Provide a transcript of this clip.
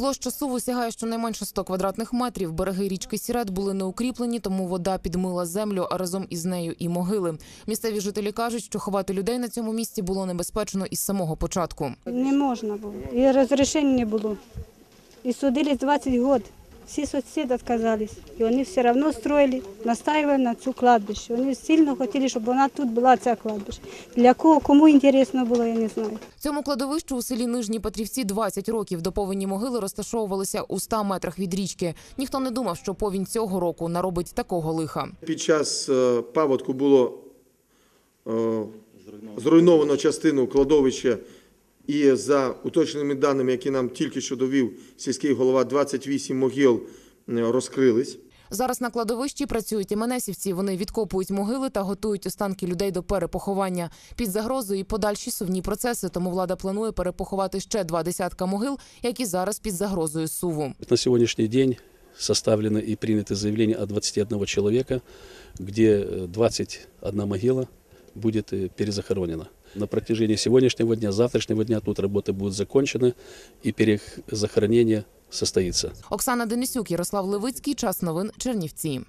Площа суву сягає щонайменше 100 квадратних метрів. Береги річки Сірет були не укріплені, тому вода підмила землю, а разом із нею і могили. Місцеві жителі кажуть, що ховати людей на цьому місці було небезпечно із самого початку. Не можна було. І розрішення не було. І судили 20 років. Всі сусіди відказались. І вони все одно строїли, настаивали на цю кладбище. Вони сильно хотіли, щоб вона тут була, ця кладбище. Для кого, кому інтересно було, я не знаю. Цьому кладовищу у селі Нижні Петрівці 20 років. До повені могили розташовувалися у 100 метрах від річки. Ніхто не думав, що повінь цього року наробить такого лиха. Під час е, паводку було е, зруйновано частину кладовища, і за уточненими даними, які нам тільки що довів сільський голова, 28 могил е, розкрились. Зараз на кладовищі працюють іменесівці. Вони відкопують могили та готують останки людей до перепоховання. Під загрозою і подальші сувні процеси. Тому влада планує перепоховати ще два десятка могил, які зараз під загрозою суву. На сегодняшний день составлено и принято заявление от 21 человека, где э, 21 могила будет э, перезахоронена. На протяжении сегодняшнего дня, завтрашнего дня тут работы будут закончены и перезахоронение состоится. Оксана Денисюк, Ярослав Левицький. Час новин Чернівці.